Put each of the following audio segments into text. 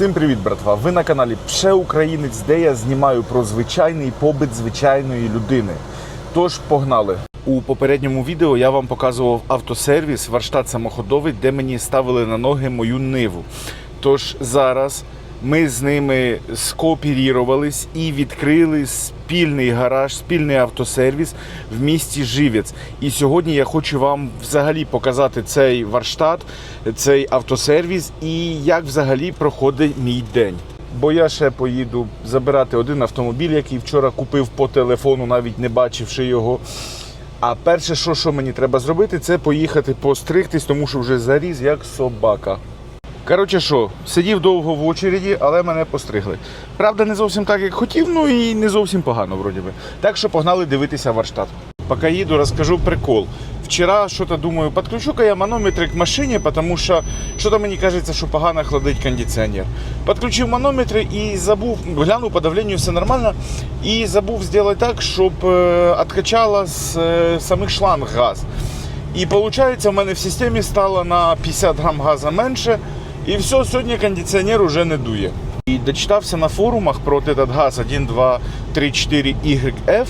Всім привіт, братва! Ви на каналі Пше де я знімаю про звичайний побит звичайної людини. Тож погнали! У попередньому відео я вам показував автосервіс Варштат самоходовий, де мені ставили на ноги мою ниву. Тож зараз ми з ними скооперірувались і відкрили спільний гараж, спільний автосервіс в місті Живець. І сьогодні я хочу вам взагалі показати цей варштат, цей автосервіс і як взагалі проходить мій день. Бо я ще поїду забирати один автомобіль, який вчора купив по телефону, навіть не бачивши його. А перше, що, що мені треба зробити, це поїхати постригтись, тому що вже заріз як собака. Коротше що, сидів довго в очереді, але мене постригли. Правда, не зовсім так, як хотів, ну і не зовсім погано, вроді би. Так що погнали дивитися Варштат. Поки їду, розкажу прикол. Вчора що-то думаю, підключу-ка я манометри к машині, тому що що-то мені кажеться, що погано хладить кондиціонер. Підключив манометри і забув, глянув по давленню, все нормально. І забув зробити так, щоб е, з е, самих шланг газ. І виходить, в мене в системі стало на 50 грам газу менше. І все, сьогодні кондиціонер уже не дує. І дочитався на форумах про этот газ 1, 2, 3, 4 YF,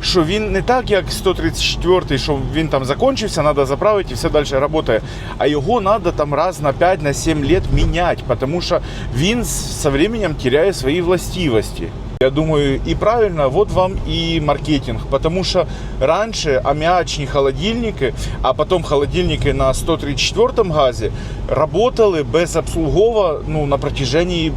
що він не так, як 134, що він там закончився, треба заправити і все далі працює. А його треба там раз на 5 на 7 лет міняти, тому що він з часом теряє свої властивості. Я думаю, и правильно, вот вам и маркетинг, потому что раньше аммиачные холодильники, а потом холодильники на 134 газе работали без обслугова ну, на протяжении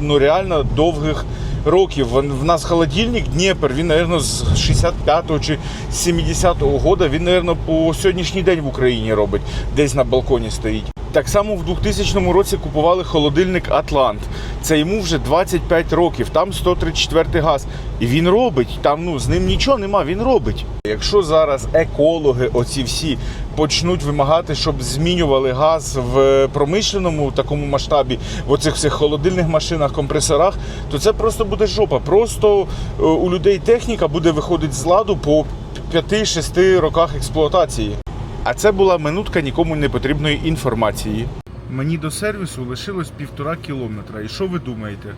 ну, реально довгих років. В в нас холодильник Дніпр, він, мабуть, з 65-го чи 70-го года, він, мабуть, по сьогоднішній день в Україні робить, десь на балконі стоїть. Так само в 2000 році купували холодильник Атлант. Це йому вже 25 років, там 134 газ. І він робить. Там ну з ним нічого нема, він робить. Якщо зараз екологи, оці всі почнуть вимагати, щоб змінювали газ в промишленому такому масштабі, в оцих всіх холодильних машинах, компресорах, то це просто буде жопа. Просто е, у людей техніка буде виходити з ладу по 5-6 роках експлуатації. А це була минутка нікому не потрібної інформації. Мені до сервісу лишилось півтора кілометра. І що ви думаєте?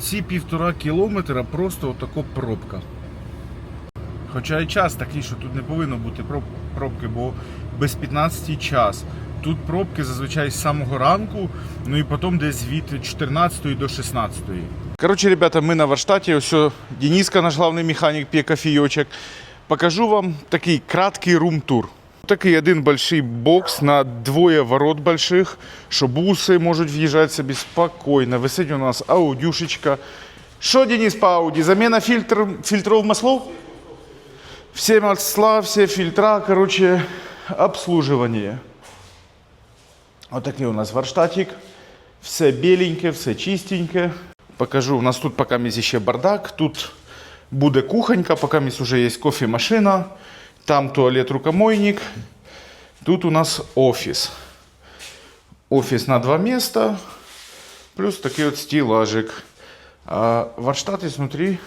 Ці півтора кілометра просто отако пробка. Хоча і час такий, що тут не повинно бути проб- пробки, бо без 15 час. Тут пробки зазвичай з самого ранку, ну і потім десь від 14 до 16. Коротше, ребята, ми на Варштаті. Ось Дениска, наш главний механік, п'є кофійочок. Покажу вам такий краткий рум-тур. Такий один большой бокс на двоє ворот больших, що буси можуть в'їжджати собі спокійно. Висить у нас аудюшечка. Що, Денис, по ауді? Заміна фільтр, фільтров маслов? Все масла, все фильтра, короче, обслуживание. Вот у нас варштатик. Все беленьке, все чистеньке. Покажу, у нас тут пока ще бардак. Тут буде кухонька, пока місць уже є кофемашина. Там туалет, рукомойник. Тут у нас офіс. Офіс на два места. Плюс такий от стілажик. А варштат ізнутрі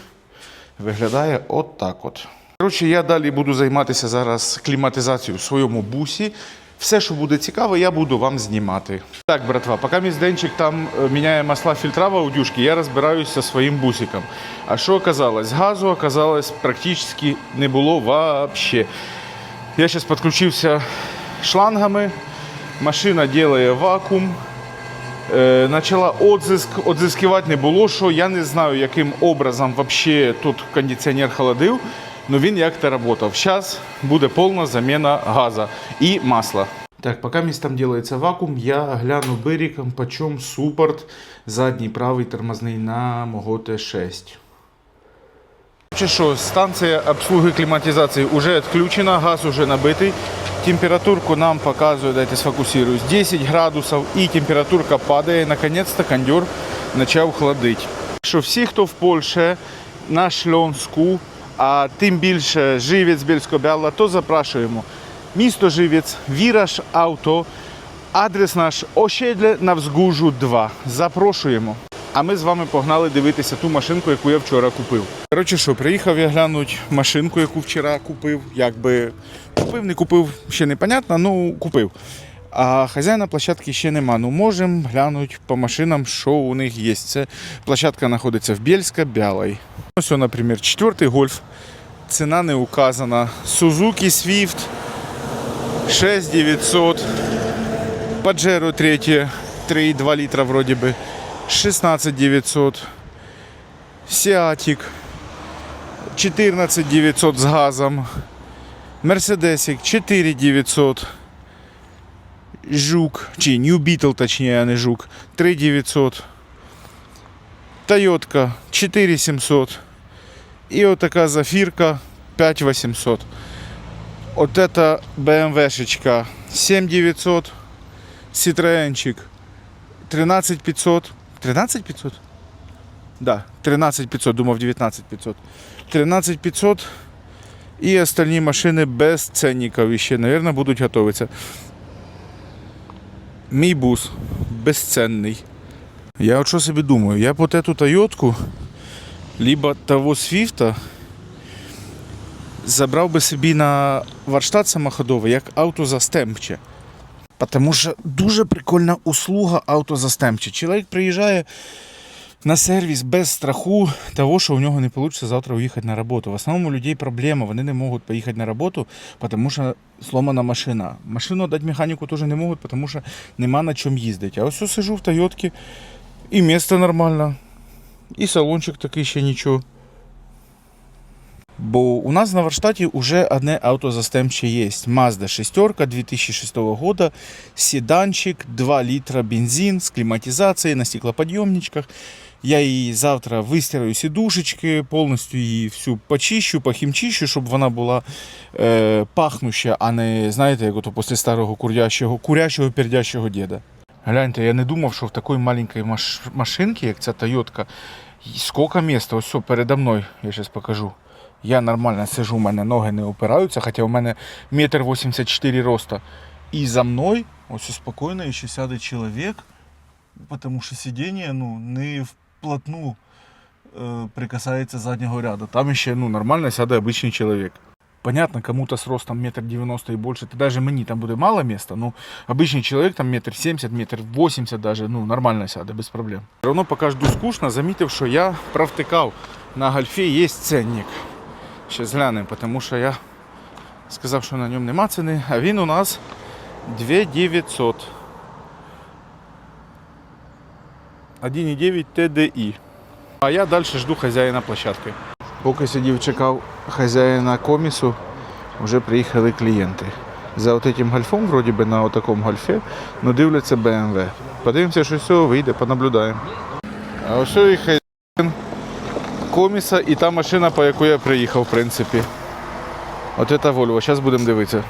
виглядає от так от. Коротше, я далі буду займатися зараз кліматизацією в своєму бусі. Все, що буде цікаво, я буду вам знімати. Так, братва, поки мій Денчик там е, міняє масла фільтра в аудюшки, я розбираюся зі своїм бусиком. А що оказалось? Газу оказалось практично не було вообще. Я зараз підключився шлангами, машина робить вакуум. Е, Начала отзиск, отзискивати не було, що я не знаю, яким образом вообще тут кондиціонер холодив, але він як-то працював. Зараз буде повна заміна газу і масла. Так, місць там робиться вакуум, я гляну берегом, почем супорт задній правий тормозний на мого Т6. Чи що, станція обслуги кліматизації вже відключена, газ вже набитий. Температурку нам показує, дайте сфокусируюсь, 10 градусів і температурка падає. Наконець-то кондер почав хладити. Що всі, хто в Польщі на Шльонську, а тим більше Живець, Бєльсько-Бяла, то запрошуємо. Місто Живець, Віраж Авто, адрес наш Ощедле на Взгужу 2. Запрошуємо. А ми з вами погнали дивитися ту машинку, яку я вчора купив. Коротше, що, приїхав я глянути машинку, яку вчора купив. Якби купив, не купив, ще непонятно, ну купив. А хазяїна площадки ще нема. Ну можемо глянути по машинам, що у них є. Це площадка знаходиться в Бєльська, Бялой. Ось, наприклад, четвертий гольф. Ціна не указана. Suzuki Swift 6900. Pajero 3, 3,2 літра вроді би. 16900. Сіатік 14900 з газом. Мерседесик 4900. Жук, чи New Beetle, точніше, а не Жук, 3900. Тойотка 4700. І отака зафірка 5800. От эта BMW-шечка 7900. Citroenчик 13500. 13500? Да, 13500, думав 19500. 13500. І остальні машини без ценників іще, мабуть, будуть готуватися. Мій бус безценний. Я от що собі думаю, я по тету Тойотку, либо того Свіфта забрав би собі на варштат самоходовий як автозастемпче. Тому що дуже прикольна услуга автозастемпче. Чоловік приїжджає на сервіс без страху того, що у нього не вийде завтра уїхати на роботу. В основному у людей проблема, вони не можуть поїхати на роботу, тому що сломана машина. Машину дати механіку теж не можуть, тому що нема на чому їздити. А ось я сижу в Тойотці, і місце нормально, і салончик такий ще нічого. Бо у нас на Варштаті вже одне автозастемче є. Mazda 6 2006 года, седанчик, 2 літра бензин з кліматизацією на стеклоподйомничках. Я її завтра вистираю сідушечки, повністю її всю почищу, похімчищу, щоб вона була е, пахнуща, а не, знаєте, як ото після старого курящого, курящого пердящого діда. Гляньте, я не думав, що в такій маленькій маш... машинці, як ця Тойотка, скільки місця, ось все передо мною, я зараз покажу. Я нормально сижу, у мене ноги не опираються, хоча у мене метр 84 роста. І за мною ось спокійно ще сяде чоловік, тому що сидіння ну, не вплотну е, прикасається заднього ряду. Там ще ну, нормально сяде обичний чоловік. Понятно, кому-то с ростом метр девяносто и больше, то даже мені там буде мало места, ну, обычный человек там метр семьдесят, метр восемьдесят даже, ну, нормально сяде, без проблем. Все равно пока жду скучно, замітив, що я провтикав, на гольфі є ценник. Сейчас глянемо, тому що я сказав, що на ньому нема ціни, а він у нас 2900. 1,9 TDI. А я далі жду хазяїна площадки. Поки сидів, чекав хазяїна комісу, вже приїхали клієнти. За от этим гольфом, вроді би на такому гольфі, ну дивляться BMW. Подивимося, що з цього вийде, понаблюдаємо. А ось і хазяїн коміса і та машина, по яку я приїхав, в принципі. От це Volvo. Зараз будемо дивитися.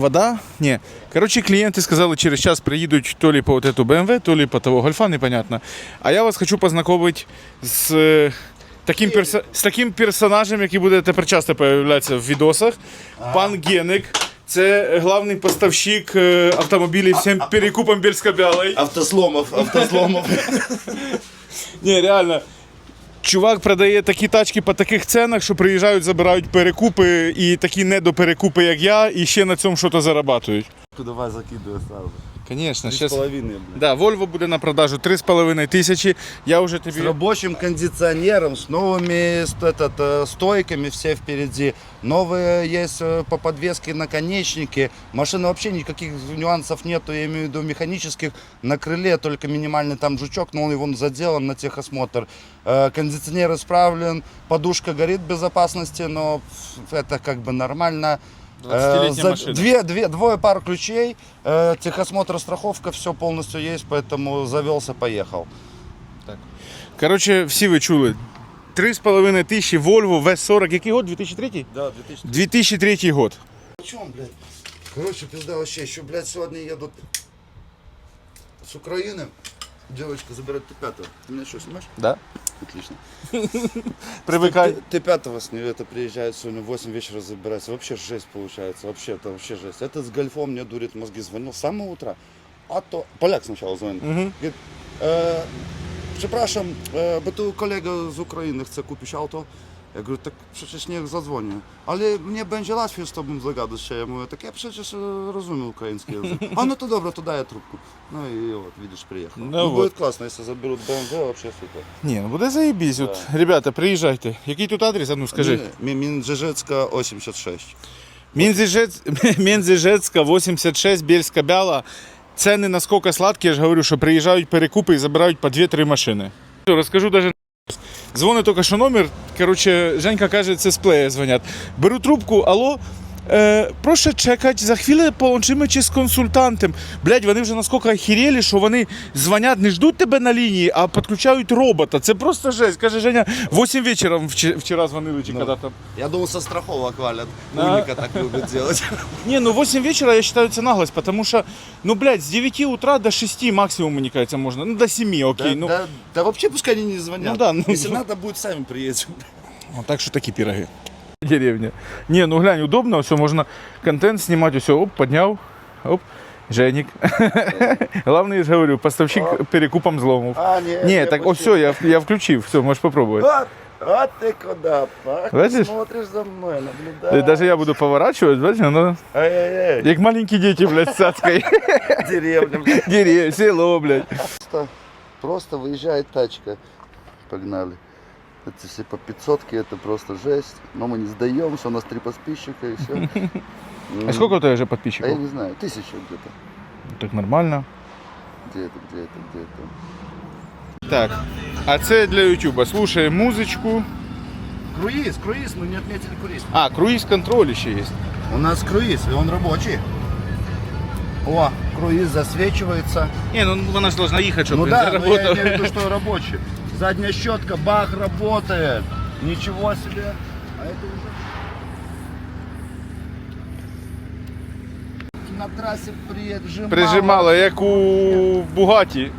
Вода? Ні. Коротше, клієнти сказали, через час приїдуть то ли по вот эту BMW, то ли по того гольфа, непонятно. А я вас хочу познайомити з е, таким, перса... з таким персонажем, який буде тепер часто появлятися в відосах. Пан Геник. Це главний поставщик е, автомобілів всім перекупам Бельська-Бялої. Автосломов, автосломов. Ні, реально. Чувак продає такі тачки по таких ценах, що приїжджають, забирають перекупи і такі недоперекупи, як я, і ще на цьому щось зарабатують. Давай закидує сразу. Звісно, Три с половиной, блин. Да, Volvo буде на продажу 3,5 тисячі. Я вже С тобі. рабочим кондиционером, с новыми ст- этот, э, стойками все впереди. Новые есть э, по подвеске наконечники. Машина вообще никаких нюансов нету, я имею в виду механических. На крыле только минимальный там жучок, но он его заделан на техосмотр. Э, Кондиционер исправлен, подушка горит безопасности, но это как бы нормально. 20-летняя Э, за- машина. Две, две, двое пар ключей, э, техосмотр, страховка, все полностью есть, поэтому завелся, поехал. Коротше, всі ви чули. 3,5 тисячі Volvo V40. Який год? 2003? Да, 2000. 2003 год. О чем, блядь? Короче, пизда вообще, еще, блядь, сегодня едут с Украины. Девочка забирает ты пятого. Ты меня что, снимаешь? Да. Отлично. Привикай. Ты, ты пятого с нее это приезжает сегодня в 8 вечера забирается. Вообще жесть получается. Вообще, это вообще жесть. Это с гольфом мне дурит мозги. Звонил с самого утра. А то... Поляк сначала звонит. Мгм. Говорит, е, Przepraszam, е, bo tu kolega z Ukrainy chce kupić auto. Ja говорю, так przecież niech zadzwonię. Ale mnie będzie łatwiej z tobą zagadać się. Ja mówię, tak ja przecież e, rozumiem ukraiński język. A no to dobra, to daję трубку. Ну и вот, видишь, приехал. Ну Ну, вот. будет классно, если заберут BMW, вообще супер. Ні, ну буде заєбісь. От, ребята, приїжджайте. Який тут адрес? А ну скажи. Ми- Мінжежецька 86. Мінзижець... Мінзижецька, 86, Бєльська Бяла. Ціни наскільки сладкі, я ж говорю, що приїжджають перекупи і забирають по 2-3 машини. Розкажу навіть Дзвонить тільки що номер. Коротше, Женька каже, це з плея дзвонять. Беру трубку, алло. Е, прошу чекати, за хвилю положимо чи з консультантом. Блять, вони вже наскільки охерели, що вони дзвонять, не ждуть тебе на лінії, а підключають робота. Це просто жесть. Каже Женя, 8 вечора вч- вчора дзвонили, чи Ну. коли там. Я думал, со страховок валят. Да. Уника так любит делать. Не, ну 8 вечера я считаю это наглость, потому что, ну, блядь, с 9 утра до 6 максимум, мне кажется, можно. Ну, до 7, окей. Да, ну, да, да вообще пускай они не звонят. Ну да, ну- Если надо будет, сами приедем. Вот так что такие пироги. Деревня. Не, ну глянь, удобно, все, можно контент снимать, все, оп, поднял, оп, Женик. Главное, я же говорю, поставщик перекупом взломов. А, нет. Не, так, о, все, я, я включил, все, можешь попробовать. Вот, вот ты куда, пах, Видишь? смотришь за мной, И наблюдаешь. Даже я буду поворачивать, знаешь, оно, Ай-яй-яй, как маленькие дети, блядь, с цацкой. деревня. блядь. Деревья, село, блядь. Просто, просто выезжает тачка. Погнали. Это все по 500 это просто жесть. Но мы не сдаемся, у нас три подписчика и все. А сколько у тебя же А я подписчиков? не знаю, тысяча где-то. Так нормально. Где-то, где-то, где-то. Так, а це для Ютуба. Слушаем музычку. Круиз, круиз, мы не отметили круиз. А, круиз-контроль еще есть. У нас круиз, и он рабочий. О, круиз засвечивается. Не, ну вона ж должна їхати, щоб ну да, но я имею в виду, что рабочий. Задняя щетка, бах, работает. Ничего себе. А это уже... На трассе прижимало. Прижимала, як у Бугаті.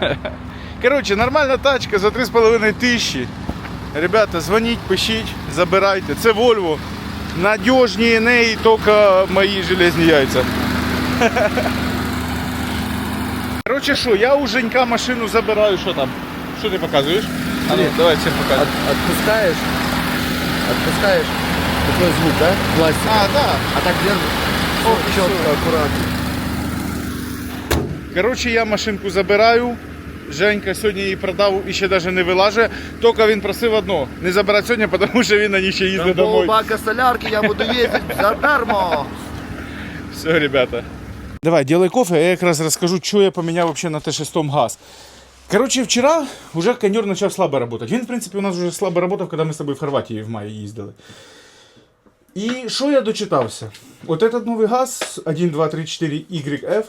Да. Коротше, нормальна тачка за 3,5 тисячі. Ребята, дзвоніть, пишіть, забирайте. Це Volvo. Надіжніше неї тільки мої железні яйця. Коротше, що, я у Женька машину забираю, що там? Що ти показуєш? А ну, давай всім покажемо. Отпускаешь, отпускаешь. Такой звук, да? Пластик. А, так. А так держишь. О, четко, всё. аккуратно. Коротше, я машинку забираю. Женька сьогодні її продав і ще навіть не вилаже. Тільки він просив одно, не забирати сьогодні, тому що він на ній ще їздить Там домой. полбака солярки я буду ездить за дармо. Все, ребята. Давай, делай кофе, а я якраз розкажу, що я поміняв вообще на Т6 газ. Короче, вчора вже кондер почав слабо працювати. Він, в принципі, у нас вже слабо працював, коли ми з тобою в Хорватії в маї їздили. І що я дочитався? От этот новий газ 1, 2, 3, 4 YF,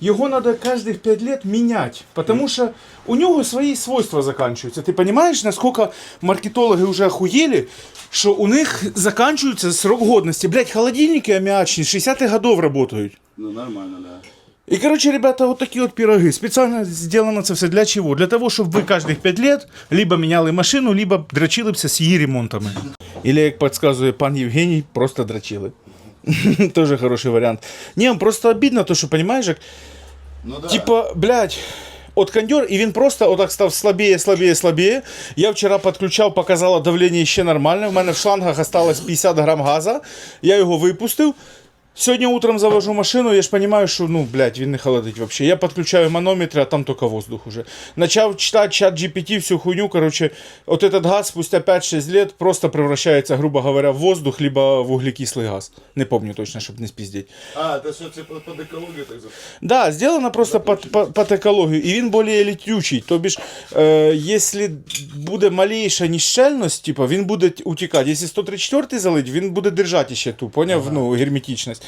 його треба кожних 5 років міняти, тому що у нього свої свойства закінчуються. Ти розумієш, наскільки маркетологи вже охуєли, що у них закінчується срок годності. Блять, холодильники аміачні 60-х годов працюють. Ну нормально, да. И, короче, ребята, вот такие вот пироги. Специально сделано це все для чего? Для того, щоб ви кожних 5 лет либо міняли машину, либо дрочилися з її ремонтами. Или, як підказує пан Євгеній, просто дрочили. Тоже хороший варіант. Не, просто обидно, то, що, понимаешь, як, Ну да. Типа, блядь, от кондер, і він просто отак став слабіє, слабіє, слабіє. Я вчора підключав, показало давлення ще нормальне. У мене в шлангах осталось 50 грам газа. Я його випустив. Сьогодні утром завожу машину, я ж розумію, що ну, блядь, він не холодить взагалі. Я підключаю манометр, а там тільки воздух уже. Начав читати чат GPT, всю хуйню. Короче, от этот газ спустя 5-6 лет просто превращается, грубо говоря, в воздух, либо в углекислый газ. Не помню точно, щоб не спіздіть. А, это все типа под экологию так за. Да, сделано просто под, под, под екологію, і він більш літючий. Тобі ж, е, якщо буде малейша ніщельність, типу, він буде утікати. Якщо 134 залить, він буде держати ще ту, поняв? Ну, герметичність.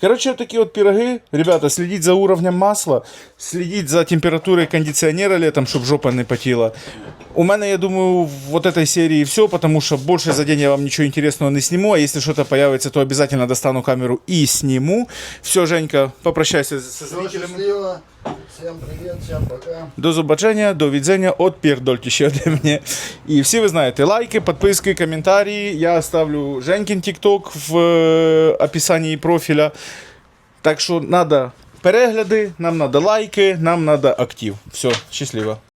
Короче, вот такие вот пироги. Ребята, следить за уровнем масла, следить за температурой кондиционера летом, чтобы жопа не потела. У мене, я думаю, в вот этой серии все, потому что больше за день я вам ничего интересного не сниму, а если что-то появится, то обязательно достану камеру и сниму. Все, Женька, попрощайся со Всё, зрителями. счастливо. Всем привет, всем пока. До побачення, до відзення, от пердольте ще ode мене. І всі ви знаєте, лайки, підписки, коментарі. Я ставлю Женькін TikTok в е, описанні профіля. Так що треба перегляди, нам треба лайки, нам треба актив. Все, щасливо.